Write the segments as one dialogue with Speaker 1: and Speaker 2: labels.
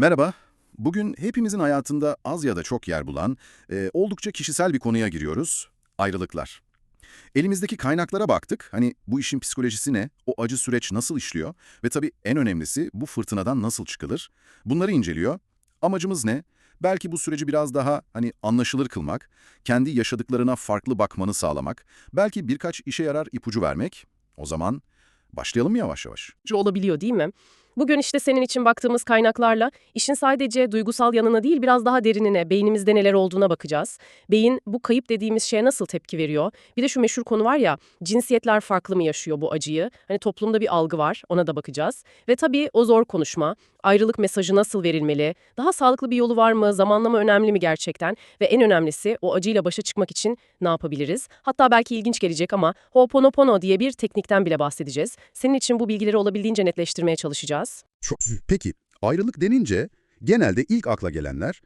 Speaker 1: Merhaba. Bugün hepimizin hayatında az ya da çok yer bulan, e, oldukça kişisel bir konuya giriyoruz. Ayrılıklar. Elimizdeki kaynaklara baktık. Hani bu işin psikolojisi ne? O acı süreç nasıl işliyor? Ve tabii en önemlisi bu fırtınadan nasıl çıkılır? Bunları inceliyor. Amacımız ne? Belki bu süreci biraz daha hani anlaşılır kılmak, kendi yaşadıklarına farklı bakmanı sağlamak, belki birkaç işe yarar ipucu vermek. O zaman başlayalım mı yavaş yavaş?
Speaker 2: olabiliyor değil mi? Bugün işte senin için baktığımız kaynaklarla işin sadece duygusal yanına değil biraz daha derinine, beynimizde neler olduğuna bakacağız. Beyin bu kayıp dediğimiz şeye nasıl tepki veriyor? Bir de şu meşhur konu var ya, cinsiyetler farklı mı yaşıyor bu acıyı? Hani toplumda bir algı var, ona da bakacağız. Ve tabii o zor konuşma, ayrılık mesajı nasıl verilmeli? Daha sağlıklı bir yolu var mı? Zamanlama önemli mi gerçekten? Ve en önemlisi o acıyla başa çıkmak için ne yapabiliriz? Hatta belki ilginç gelecek ama Ho'oponopono diye bir teknikten bile bahsedeceğiz. Senin için bu bilgileri olabildiğince netleştirmeye çalışacağız.
Speaker 3: Çok, peki ayrılık denince genelde ilk akla gelenler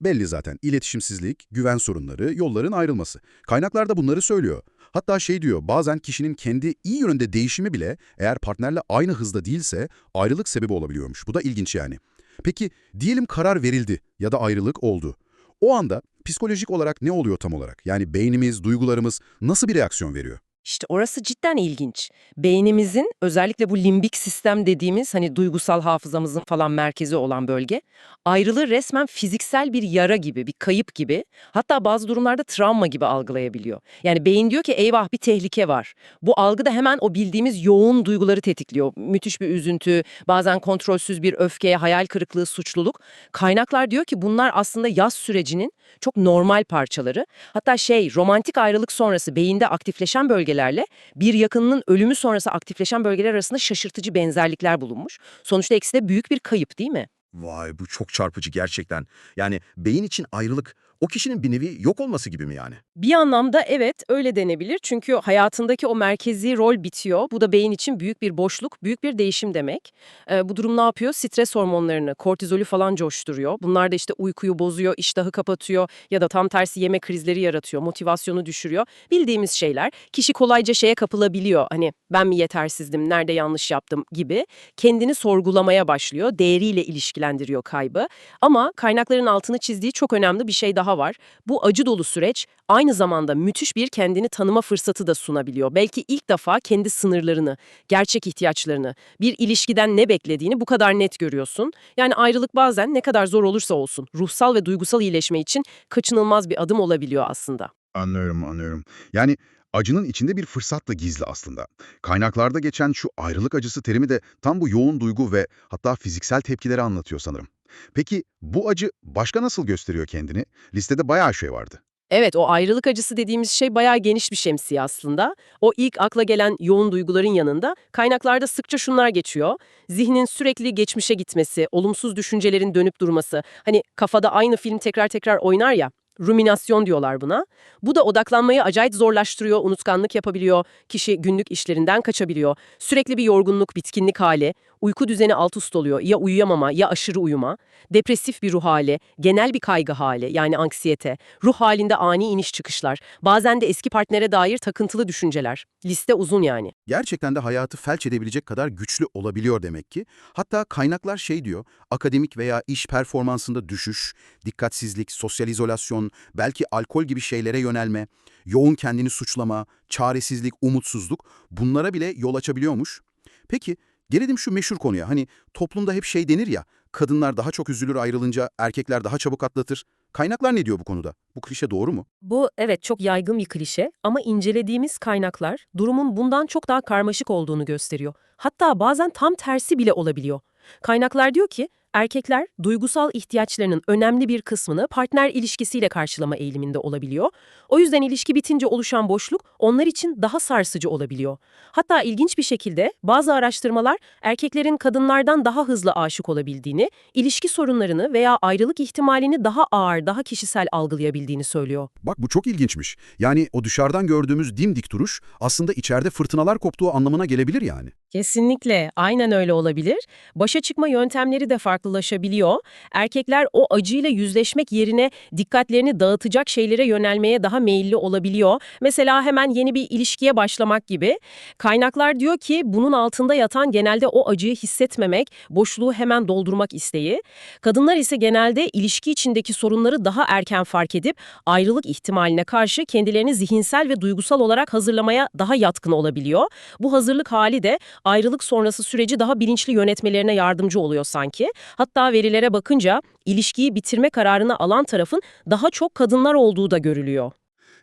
Speaker 3: belli zaten iletişimsizlik, güven sorunları, yolların ayrılması. Kaynaklar da bunları söylüyor. Hatta şey diyor bazen kişinin kendi iyi yönünde değişimi bile eğer partnerle aynı hızda değilse ayrılık sebebi olabiliyormuş. Bu da ilginç yani. Peki diyelim karar verildi ya da ayrılık oldu. O anda psikolojik olarak ne oluyor tam olarak? Yani beynimiz, duygularımız nasıl bir reaksiyon veriyor?
Speaker 4: İşte orası cidden ilginç. Beynimizin özellikle bu limbik sistem dediğimiz hani duygusal hafızamızın falan merkezi olan bölge ayrılığı resmen fiziksel bir yara gibi, bir kayıp gibi hatta bazı durumlarda travma gibi algılayabiliyor. Yani beyin diyor ki eyvah bir tehlike var. Bu algı da hemen o bildiğimiz yoğun duyguları tetikliyor. Müthiş bir üzüntü, bazen kontrolsüz bir öfke, hayal kırıklığı, suçluluk. Kaynaklar diyor ki bunlar aslında yaz sürecinin çok normal parçaları. Hatta şey romantik ayrılık sonrası beyinde aktifleşen bölgelerle bir yakınının ölümü sonrası aktifleşen bölgeler arasında şaşırtıcı benzerlikler bulunmuş. Sonuçta ikisi de büyük bir kayıp değil mi?
Speaker 5: Vay bu çok çarpıcı gerçekten. Yani beyin için ayrılık o kişinin bir nevi yok olması gibi mi yani?
Speaker 2: Bir anlamda evet öyle denebilir çünkü hayatındaki o merkezi rol bitiyor. Bu da beyin için büyük bir boşluk, büyük bir değişim demek. Ee, bu durum ne yapıyor? Stres hormonlarını, kortizolü falan coşturuyor. Bunlar da işte uykuyu bozuyor, iştahı kapatıyor ya da tam tersi yeme krizleri yaratıyor, motivasyonu düşürüyor. Bildiğimiz şeyler. Kişi kolayca şeye kapılabiliyor. Hani ben mi yetersizdim, nerede yanlış yaptım gibi. Kendini sorgulamaya başlıyor, değeriyle ilişkilendiriyor kaybı. Ama kaynakların altını çizdiği çok önemli bir şey daha var. Bu acı dolu süreç aynı zamanda müthiş bir kendini tanıma fırsatı da sunabiliyor. Belki ilk defa kendi sınırlarını, gerçek ihtiyaçlarını, bir ilişkiden ne beklediğini bu kadar net görüyorsun. Yani ayrılık bazen ne kadar zor olursa olsun ruhsal ve duygusal iyileşme için kaçınılmaz bir adım olabiliyor aslında.
Speaker 3: Anlıyorum, anlıyorum. Yani acının içinde bir fırsat da gizli aslında. Kaynaklarda geçen şu ayrılık acısı terimi de tam bu yoğun duygu ve hatta fiziksel tepkileri anlatıyor sanırım. Peki bu acı başka nasıl gösteriyor kendini? Listede bayağı şey vardı.
Speaker 2: Evet, o ayrılık acısı dediğimiz şey bayağı geniş bir şemsiye aslında. O ilk akla gelen yoğun duyguların yanında kaynaklarda sıkça şunlar geçiyor. Zihnin sürekli geçmişe gitmesi, olumsuz düşüncelerin dönüp durması. Hani kafada aynı film tekrar tekrar oynar ya, ruminasyon diyorlar buna. Bu da odaklanmayı acayip zorlaştırıyor, unutkanlık yapabiliyor, kişi günlük işlerinden kaçabiliyor. Sürekli bir yorgunluk, bitkinlik hali, uyku düzeni alt üst oluyor. Ya uyuyamama ya aşırı uyuma, depresif bir ruh hali, genel bir kaygı hali yani anksiyete, ruh halinde ani iniş çıkışlar, bazen de eski partnere dair takıntılı düşünceler. Liste uzun yani.
Speaker 1: gerçekten de hayatı felç edebilecek kadar güçlü olabiliyor demek ki. Hatta kaynaklar şey diyor, akademik veya iş performansında düşüş, dikkatsizlik, sosyal izolasyon, belki alkol gibi şeylere yönelme, yoğun kendini suçlama, çaresizlik, umutsuzluk bunlara bile yol açabiliyormuş. Peki gelelim şu meşhur konuya. Hani toplumda hep şey denir ya, kadınlar daha çok üzülür ayrılınca, erkekler daha çabuk atlatır. Kaynaklar ne diyor bu konuda? Bu klişe doğru mu?
Speaker 2: Bu evet çok yaygın bir klişe ama incelediğimiz kaynaklar durumun bundan çok daha karmaşık olduğunu gösteriyor. Hatta bazen tam tersi bile olabiliyor. Kaynaklar diyor ki erkekler duygusal ihtiyaçlarının önemli bir kısmını partner ilişkisiyle karşılama eğiliminde olabiliyor. O yüzden ilişki bitince oluşan boşluk onlar için daha sarsıcı olabiliyor. Hatta ilginç bir şekilde bazı araştırmalar erkeklerin kadınlardan daha hızlı aşık olabildiğini, ilişki sorunlarını veya ayrılık ihtimalini daha ağır, daha kişisel algılayabildiğini söylüyor.
Speaker 3: Bak bu çok ilginçmiş. Yani o dışarıdan gördüğümüz dimdik duruş aslında içeride fırtınalar koptuğu anlamına gelebilir yani.
Speaker 2: Kesinlikle, aynen öyle olabilir. Başa çıkma yöntemleri de farklı farklılaşabiliyor. Erkekler o acıyla yüzleşmek yerine dikkatlerini dağıtacak şeylere yönelmeye daha meyilli olabiliyor. Mesela hemen yeni bir ilişkiye başlamak gibi. Kaynaklar diyor ki bunun altında yatan genelde o acıyı hissetmemek, boşluğu hemen doldurmak isteği. Kadınlar ise genelde ilişki içindeki sorunları daha erken fark edip ayrılık ihtimaline karşı kendilerini zihinsel ve duygusal olarak hazırlamaya daha yatkın olabiliyor. Bu hazırlık hali de ayrılık sonrası süreci daha bilinçli yönetmelerine yardımcı oluyor sanki. Hatta verilere bakınca ilişkiyi bitirme kararını alan tarafın daha çok kadınlar olduğu da görülüyor.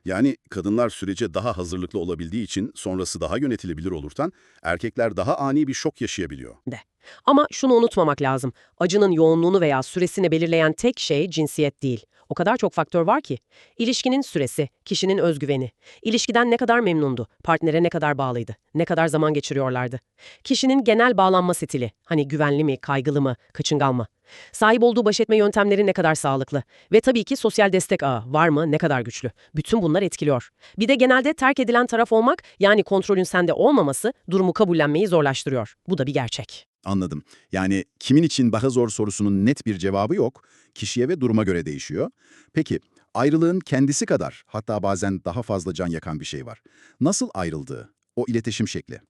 Speaker 3: Yani kadınlar sürece daha hazırlıklı olabildiği için sonrası daha yönetilebilir olurken erkekler daha ani bir şok yaşayabiliyor.
Speaker 4: Ama şunu unutmamak lazım. Acının yoğunluğunu veya süresini belirleyen tek şey cinsiyet değil. O kadar çok faktör var ki. İlişkinin süresi, kişinin özgüveni, ilişkiden ne kadar memnundu, partnere ne kadar bağlıydı, ne kadar zaman geçiriyorlardı. Kişinin genel bağlanma stili, hani güvenli mi, kaygılı mı, kaçıngan mı? Sahip olduğu baş etme yöntemleri ne kadar sağlıklı? Ve tabii ki sosyal destek ağı var mı, ne kadar güçlü? Bütün bunlar etkiliyor. Bir de genelde terk edilen taraf olmak, yani kontrolün sende olmaması, durumu kabullenmeyi zorlaştırıyor. Bu da bir gerçek.
Speaker 3: Anladım. Yani kimin için daha zor sorusunun net bir cevabı yok. Kişiye ve duruma göre değişiyor. Peki ayrılığın kendisi kadar hatta bazen daha fazla can yakan bir şey var. Nasıl ayrıldığı? O iletişim şekli.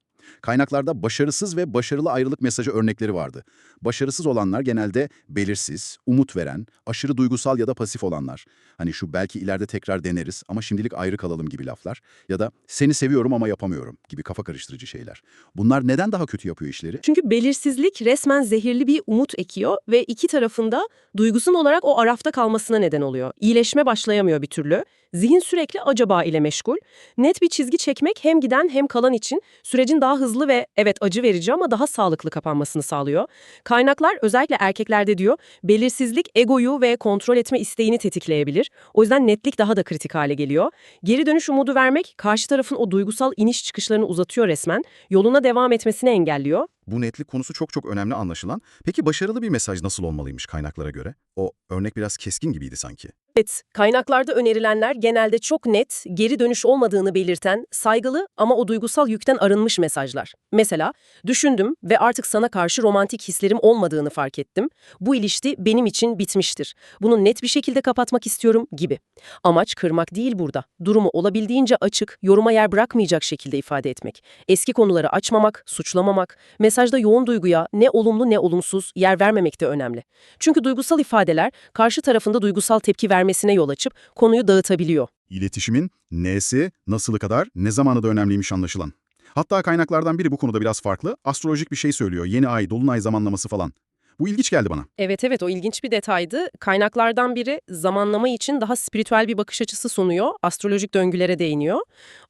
Speaker 3: Kaynaklarda başarısız ve başarılı ayrılık mesajı örnekleri vardı. Başarısız olanlar genelde belirsiz, umut veren, aşırı duygusal ya da pasif olanlar. Hani şu belki ileride tekrar deneriz ama şimdilik ayrı kalalım gibi laflar. Ya da seni seviyorum ama yapamıyorum gibi kafa karıştırıcı şeyler. Bunlar neden daha kötü yapıyor işleri?
Speaker 2: Çünkü belirsizlik resmen zehirli bir umut ekiyor ve iki tarafında duygusal olarak o arafta kalmasına neden oluyor. İyileşme başlayamıyor bir türlü. Zihin sürekli acaba ile meşgul. Net bir çizgi çekmek hem giden hem kalan için sürecin daha hızlı ve evet acı verici ama daha sağlıklı kapanmasını sağlıyor. Kaynaklar özellikle erkeklerde diyor belirsizlik egoyu ve kontrol etme isteğini tetikleyebilir. O yüzden netlik daha da kritik hale geliyor. Geri dönüş umudu vermek karşı tarafın o duygusal iniş çıkışlarını uzatıyor resmen. Yoluna devam etmesini engelliyor.
Speaker 3: Bu netlik konusu çok çok önemli anlaşılan. Peki başarılı bir mesaj nasıl olmalıymış kaynaklara göre? O örnek biraz keskin gibiydi sanki.
Speaker 2: Evet, kaynaklarda önerilenler genelde çok net, geri dönüş olmadığını belirten, saygılı ama o duygusal yükten arınmış mesajlar. Mesela, düşündüm ve artık sana karşı romantik hislerim olmadığını fark ettim. Bu ilişki benim için bitmiştir. Bunu net bir şekilde kapatmak istiyorum gibi. Amaç kırmak değil burada. Durumu olabildiğince açık, yoruma yer bırakmayacak şekilde ifade etmek. Eski konuları açmamak, suçlamamak, mesajda yoğun duyguya ne olumlu ne olumsuz yer vermemek de önemli. Çünkü duygusal ifadeler karşı tarafında duygusal tepki vermesine yol açıp konuyu dağıtabiliyor.
Speaker 3: İletişimin nesi, nasılı kadar, ne zamanı da önemliymiş anlaşılan. Hatta kaynaklardan biri bu konuda biraz farklı. Astrolojik bir şey söylüyor. Yeni ay, dolunay zamanlaması falan. Bu ilginç geldi bana.
Speaker 2: Evet evet o ilginç bir detaydı. Kaynaklardan biri zamanlama için daha spiritüel bir bakış açısı sunuyor. Astrolojik döngülere değiniyor.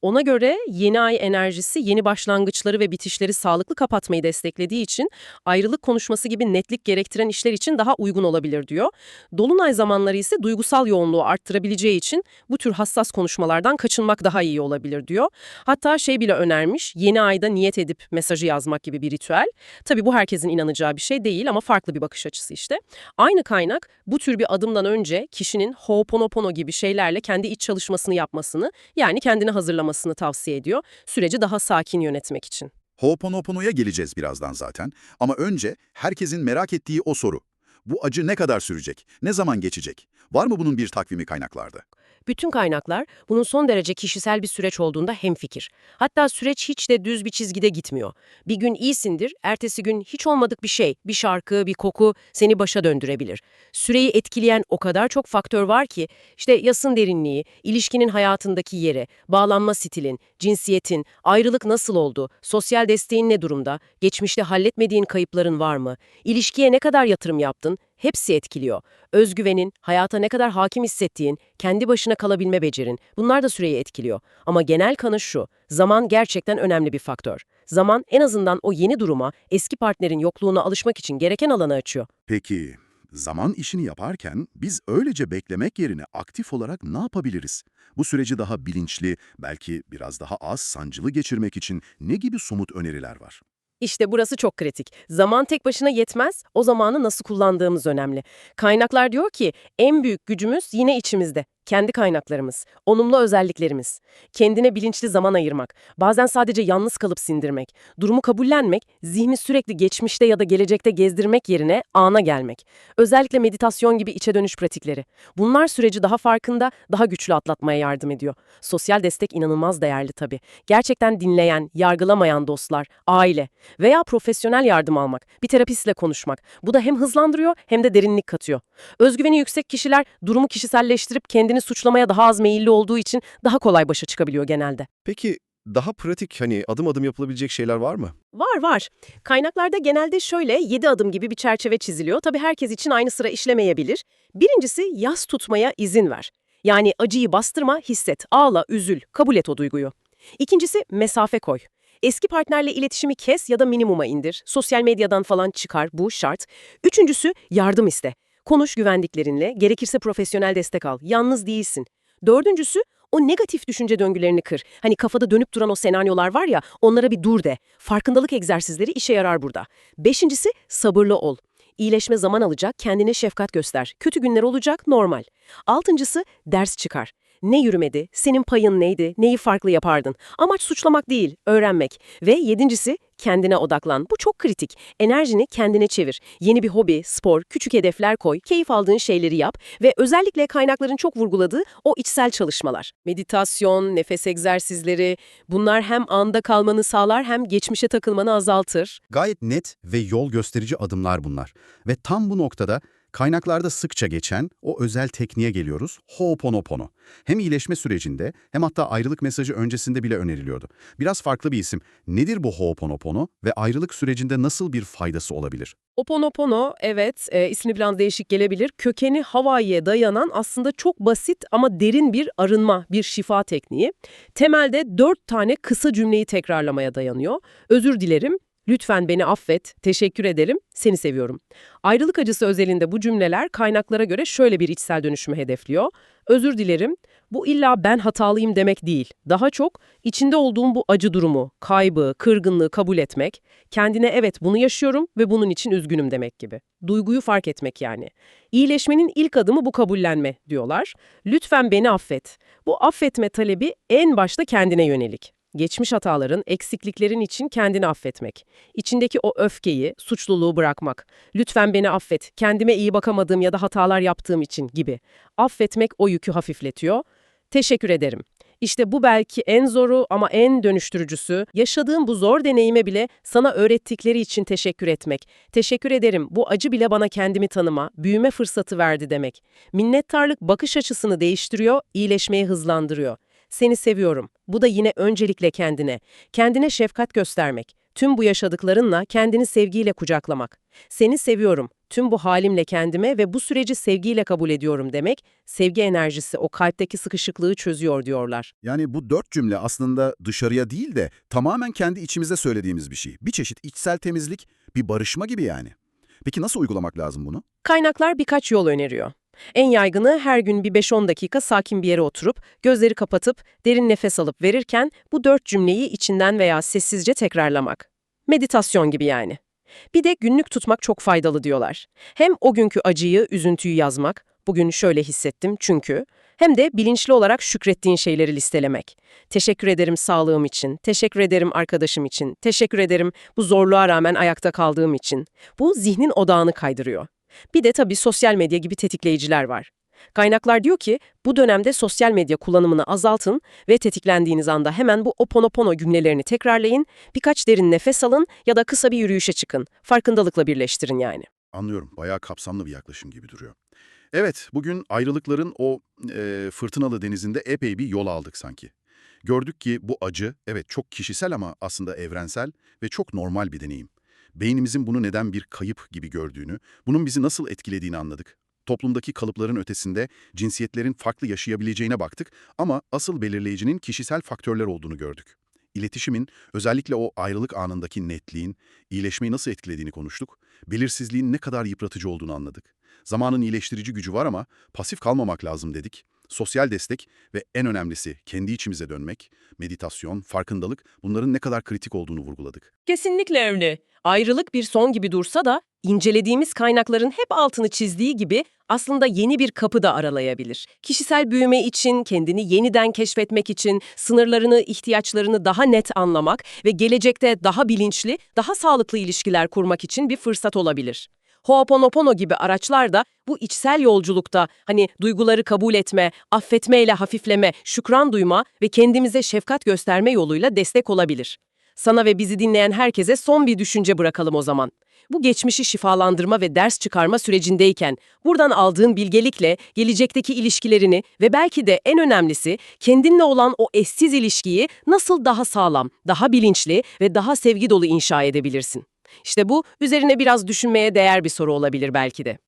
Speaker 2: Ona göre yeni ay enerjisi yeni başlangıçları ve bitişleri sağlıklı kapatmayı desteklediği için ayrılık konuşması gibi netlik gerektiren işler için daha uygun olabilir diyor. Dolunay zamanları ise duygusal yoğunluğu arttırabileceği için bu tür hassas konuşmalardan kaçınmak daha iyi olabilir diyor. Hatta şey bile önermiş yeni ayda niyet edip mesajı yazmak gibi bir ritüel. Tabii bu herkesin inanacağı bir şey değil ama farklı bir bakış açısı işte. Aynı kaynak bu tür bir adımdan önce kişinin Ho'oponopono gibi şeylerle kendi iç çalışmasını yapmasını yani kendini hazırlamasını tavsiye ediyor. Süreci daha sakin yönetmek için.
Speaker 3: Ho'oponopono'ya geleceğiz birazdan zaten. Ama önce herkesin merak ettiği o soru. Bu acı ne kadar sürecek? Ne zaman geçecek? Var mı bunun bir takvimi kaynaklarda?
Speaker 4: Bütün kaynaklar bunun son derece kişisel bir süreç olduğunda hemfikir. Hatta süreç hiç de düz bir çizgide gitmiyor. Bir gün iyisindir, ertesi gün hiç olmadık bir şey, bir şarkı, bir koku seni başa döndürebilir. Süreyi etkileyen o kadar çok faktör var ki, işte yasın derinliği, ilişkinin hayatındaki yeri, bağlanma stilin, cinsiyetin, ayrılık nasıl oldu, sosyal desteğin ne durumda, geçmişte halletmediğin kayıpların var mı, ilişkiye ne kadar yatırım yaptın, hepsi etkiliyor. Özgüvenin, hayata ne kadar hakim hissettiğin, kendi başına kalabilme becerin, bunlar da süreyi etkiliyor. Ama genel kanı şu, zaman gerçekten önemli bir faktör. Zaman en azından o yeni duruma, eski partnerin yokluğuna alışmak için gereken alanı açıyor.
Speaker 3: Peki, zaman işini yaparken biz öylece beklemek yerine aktif olarak ne yapabiliriz? Bu süreci daha bilinçli, belki biraz daha az sancılı geçirmek için ne gibi somut öneriler var?
Speaker 2: İşte burası çok kritik. Zaman tek başına yetmez, o zamanı nasıl kullandığımız önemli. Kaynaklar diyor ki en büyük gücümüz yine içimizde. Kendi kaynaklarımız, onumlu özelliklerimiz, kendine bilinçli zaman ayırmak, bazen sadece yalnız kalıp sindirmek, durumu kabullenmek, zihni sürekli geçmişte ya da gelecekte gezdirmek yerine ana gelmek. Özellikle meditasyon gibi içe dönüş pratikleri. Bunlar süreci daha farkında, daha güçlü atlatmaya yardım ediyor. Sosyal destek inanılmaz değerli tabii. Gerçekten dinleyen, yargılamayan dostlar, aile veya profesyonel yardım almak, bir terapistle konuşmak. Bu da hem hızlandırıyor hem de derinlik katıyor. Özgüveni yüksek kişiler durumu kişiselleştirip kendini suçlamaya daha az meyilli olduğu için daha kolay başa çıkabiliyor genelde.
Speaker 6: Peki daha pratik hani adım adım yapılabilecek şeyler var mı?
Speaker 2: Var var. Kaynaklarda genelde şöyle 7 adım gibi bir çerçeve çiziliyor. Tabii herkes için aynı sıra işlemeyebilir. Birincisi yas tutmaya izin ver. Yani acıyı bastırma, hisset, ağla, üzül, kabul et o duyguyu. İkincisi mesafe koy. Eski partnerle iletişimi kes ya da minimuma indir. Sosyal medyadan falan çıkar, bu şart. Üçüncüsü yardım iste. Konuş güvendiklerinle, gerekirse profesyonel destek al. Yalnız değilsin. Dördüncüsü o negatif düşünce döngülerini kır. Hani kafada dönüp duran o senaryolar var ya, onlara bir dur de. Farkındalık egzersizleri işe yarar burada. Beşincisi sabırlı ol. İyileşme zaman alacak, kendine şefkat göster. Kötü günler olacak, normal. Altıncısı ders çıkar. Ne yürümedi, senin payın neydi, neyi farklı yapardın? Amaç suçlamak değil, öğrenmek. Ve yedincisi kendine odaklan. Bu çok kritik. Enerjini kendine çevir. Yeni bir hobi, spor, küçük hedefler koy, keyif aldığın şeyleri yap ve özellikle kaynakların çok vurguladığı o içsel çalışmalar. Meditasyon, nefes egzersizleri, bunlar hem anda kalmanı sağlar hem geçmişe takılmanı azaltır.
Speaker 3: Gayet net ve yol gösterici adımlar bunlar. Ve tam bu noktada kaynaklarda sıkça geçen o özel tekniğe geliyoruz. Ho'oponopono. Hem iyileşme sürecinde hem hatta ayrılık mesajı öncesinde bile öneriliyordu. Biraz farklı bir isim. Nedir bu Ho'oponopono ve ayrılık sürecinde nasıl bir faydası olabilir?
Speaker 2: Oponopono, evet, e, ismi biraz değişik gelebilir. Kökeni Hawaii'ye dayanan aslında çok basit ama derin bir arınma, bir şifa tekniği. Temelde dört tane kısa cümleyi tekrarlamaya dayanıyor. Özür dilerim, lütfen beni affet, teşekkür ederim, seni seviyorum. Ayrılık acısı özelinde bu cümleler kaynaklara göre şöyle bir içsel dönüşümü hedefliyor. Özür dilerim, bu illa ben hatalıyım demek değil. Daha çok içinde olduğum bu acı durumu, kaybı, kırgınlığı kabul etmek, kendine evet bunu yaşıyorum ve bunun için üzgünüm demek gibi. Duyguyu fark etmek yani. İyileşmenin ilk adımı bu kabullenme diyorlar. Lütfen beni affet. Bu affetme talebi en başta kendine yönelik. Geçmiş hataların, eksikliklerin için kendini affetmek. İçindeki o öfkeyi, suçluluğu bırakmak. Lütfen beni affet, kendime iyi bakamadığım ya da hatalar yaptığım için gibi. Affetmek o yükü hafifletiyor. Teşekkür ederim. İşte bu belki en zoru ama en dönüştürücüsü. Yaşadığım bu zor deneyime bile sana öğrettikleri için teşekkür etmek. Teşekkür ederim, bu acı bile bana kendimi tanıma, büyüme fırsatı verdi demek. Minnettarlık bakış açısını değiştiriyor, iyileşmeyi hızlandırıyor. Seni seviyorum. Bu da yine öncelikle kendine. Kendine şefkat göstermek. Tüm bu yaşadıklarınla kendini sevgiyle kucaklamak. Seni seviyorum. Tüm bu halimle kendime ve bu süreci sevgiyle kabul ediyorum demek, sevgi enerjisi o kalpteki sıkışıklığı çözüyor diyorlar.
Speaker 1: Yani bu dört cümle aslında dışarıya değil de tamamen kendi içimize söylediğimiz bir şey. Bir çeşit içsel temizlik, bir barışma gibi yani. Peki nasıl uygulamak lazım bunu?
Speaker 2: Kaynaklar birkaç yol öneriyor. En yaygını her gün bir 5-10 dakika sakin bir yere oturup, gözleri kapatıp, derin nefes alıp verirken bu dört cümleyi içinden veya sessizce tekrarlamak. Meditasyon gibi yani. Bir de günlük tutmak çok faydalı diyorlar. Hem o günkü acıyı, üzüntüyü yazmak, bugün şöyle hissettim çünkü, hem de bilinçli olarak şükrettiğin şeyleri listelemek. Teşekkür ederim sağlığım için, teşekkür ederim arkadaşım için, teşekkür ederim bu zorluğa rağmen ayakta kaldığım için. Bu zihnin odağını kaydırıyor. Bir de tabii sosyal medya gibi tetikleyiciler var. Kaynaklar diyor ki bu dönemde sosyal medya kullanımını azaltın ve tetiklendiğiniz anda hemen bu oponopono cümlelerini tekrarlayın, birkaç derin nefes alın ya da kısa bir yürüyüşe çıkın. Farkındalıkla birleştirin yani.
Speaker 1: Anlıyorum. Bayağı kapsamlı bir yaklaşım gibi duruyor. Evet, bugün ayrılıkların o e, fırtınalı denizinde epey bir yol aldık sanki. Gördük ki bu acı, evet çok kişisel ama aslında evrensel ve çok normal bir deneyim. Beynimizin bunu neden bir kayıp gibi gördüğünü, bunun bizi nasıl etkilediğini anladık. Toplumdaki kalıpların ötesinde cinsiyetlerin farklı yaşayabileceğine baktık ama asıl belirleyicinin kişisel faktörler olduğunu gördük. İletişimin, özellikle o ayrılık anındaki netliğin, iyileşmeyi nasıl etkilediğini konuştuk. Belirsizliğin ne kadar yıpratıcı olduğunu anladık. Zamanın iyileştirici gücü var ama pasif kalmamak lazım dedik. Sosyal destek ve en önemlisi kendi içimize dönmek, meditasyon, farkındalık bunların ne kadar kritik olduğunu vurguladık.
Speaker 2: Kesinlikle öyle. Ayrılık bir son gibi dursa da incelediğimiz kaynakların hep altını çizdiği gibi aslında yeni bir kapı da aralayabilir. Kişisel büyüme için, kendini yeniden keşfetmek için, sınırlarını, ihtiyaçlarını daha net anlamak ve gelecekte daha bilinçli, daha sağlıklı ilişkiler kurmak için bir fırsat olabilir. Ho'oponopono gibi araçlar da bu içsel yolculukta hani duyguları kabul etme, affetmeyle hafifleme, şükran duyma ve kendimize şefkat gösterme yoluyla destek olabilir. Sana ve bizi dinleyen herkese son bir düşünce bırakalım o zaman. Bu geçmişi şifalandırma ve ders çıkarma sürecindeyken buradan aldığın bilgelikle gelecekteki ilişkilerini ve belki de en önemlisi kendinle olan o eşsiz ilişkiyi nasıl daha sağlam, daha bilinçli ve daha sevgi dolu inşa edebilirsin? İşte bu üzerine biraz düşünmeye değer bir soru olabilir belki de.